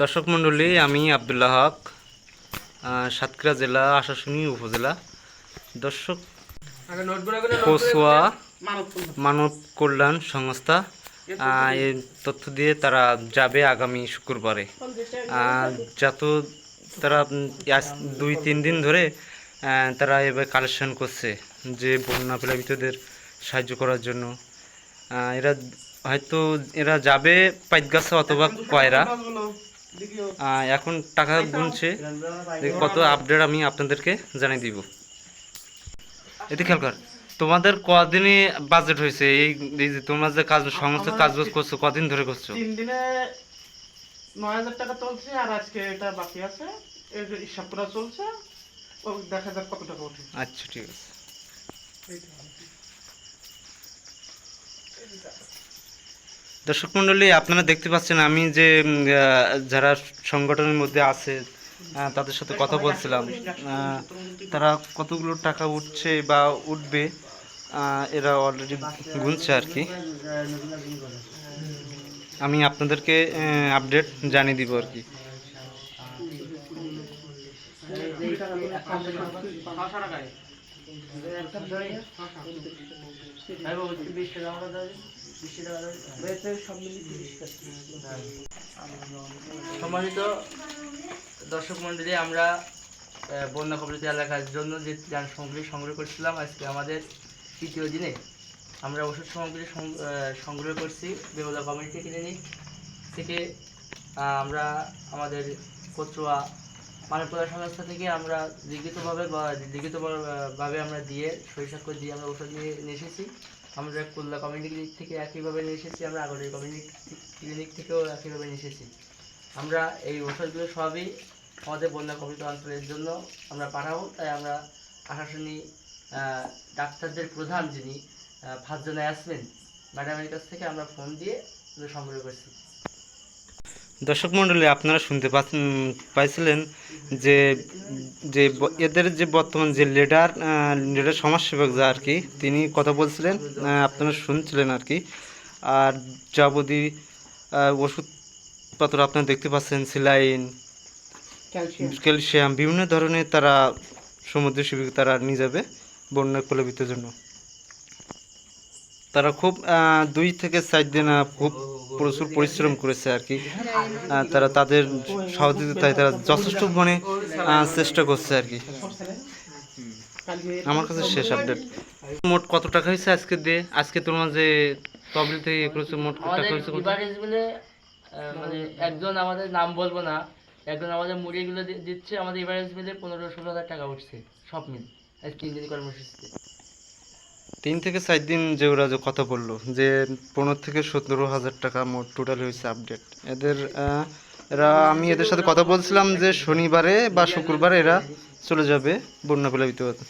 দর্শক মণ্ডলী আমি আবদুল্লাহ হক সাতক্ষীরা জেলা আশাশুনি উপজেলা। দর্শক কসুয়া মানব কল্যাণ। সংস্থা এই তথ্য দিয়ে। তারা যাবে আগামী শুক্রবারে। যত তারা দুই তিন দিন ধরে তারা এবার কালেকশন করছে যে বন্যা প্লাবিতদের সাহায্য করার জন্য। এরা হয়তো এরা যাবে পাইতগাছা অথবা কয়রা। এখন টাকা গুনছে। কত আপডেট আমি আপনাদেরকে জানিয়ে দিব। এতে খেয়াল কর তোমাদের কদিনে বাজেট হয়েছে? এই এই যে তোমরা যে কাজ সমস্ত কাজ বাজ করছ কদিন ধরে করছ? তিন দিনে নয় হাজার টাকা চলছে আর আজকে এটা বাকি আছে। এর হিসাব করা চলছে ও দেখা যাক কত টাকা ওঠে আচ্ছা ঠিক আছে। দর্শক মণ্ডলী আপনারা দেখতে পাচ্ছেন আমি যে যারা সংগঠনের মধ্যে আছে তাদের সাথে কথা বলছিলাম। তারা কতগুলো টাকা উঠছে বা উঠবে এরা অলরেডি গুনছে আর কি। আমি আপনাদেরকে আপডেট জানিয়ে দিব আর কি। সম্মানিত দর্শক মন্ডলী, আমরা বন্যা কবলিত এলাকার জন্য যে ত্রাণ সামগ্রী সংগ্রহ করছিলাম, আজকে আমাদের তৃতীয় দিনে। আমরা ওষুধ সামগ্রী সংগ্রহ করছি, বেহুলা কমিউনিটি ক্লিনিক থেকে আমরা আমাদের কচুয়া মানবতলা সংস্থা থেকে আমরা লিখিতভাবে বা লিখিতভাবে আমরা দিয়ে স্বাক্ষর দিয়ে আমরা ওষুধ নিয়ে এসেছি। আমরা কুল্লা কমিউনিটি ক্লিনিক থেকে একইভাবে নিয়ে এসেছি, আমরা আগরের কমিউনিটি ক্লিনিক থেকেও একইভাবে নিয়ে এসেছি। আমরা এই ওষুধগুলো সবই আমাদের বন্যা কবিত অঞ্চলের জন্য আমরা পাঠাবো, তাই আমরা আশাশুনি ডাক্তারদের প্রধান যিনি ফারজানা ইয়াসমিন ম্যাডামের কাছ থেকে আমরা ফোন দিয়ে সংগ্রহ করছি। দর্শক মণ্ডলী আপনারা শুনতে পাচ্ছেন পাইছিলেন যে যে এদের যে বর্তমান যে লিডার লিডার সমাজসেবক যা আর কি তিনি কথা বলছিলেন আপনারা শুনছিলেন আর কি। আর যাবতীয় আহ, ওষুধপত্র আপনারা দেখতে পাচ্ছেন সিলাইন ক্যালসিয়াম। বিভিন্ন ধরনের তারা সমুদ্র শিবির তারা নিয়ে যাবে বন্যা প্লাবিতের জন্য। তারা খুব দুই থেকে চার দিন খুব প্রচুর পরিশ্রম করেছে আর কি। তারা তাদের সহযোগিতায় তারা যথেষ্ট মানে চেষ্টা করছে আর কি। আমার কাছে শেষ আপডেট। মোট কত টাকা হয়েছে আজকে দিয়ে? আজকে তোমার যে তবলি থেকে ইয়ে করেছে মোট কত টাকা হয়েছে মানে একজন আমাদের নাম বলব না একজন আমাদের মুড়িগুলো দিচ্ছে আমাদের ইভারেজ মিলে পনেরো ষোলো হাজার টাকা উঠছে সব মিল আজ তিন দিন কর্মসূচিতে। তিন থেকে চার দিন যে ওরা যে কথা বলল যে পনেরো থেকে সতেরো হাজার টাকা মোট টোটাল হয়েছে আপডেট এদের এরা, আমি এদের সাথে কথা বলছিলাম যে শনিবারে বা শুক্রবারে এরা চলে যাবে বন্যা হতে।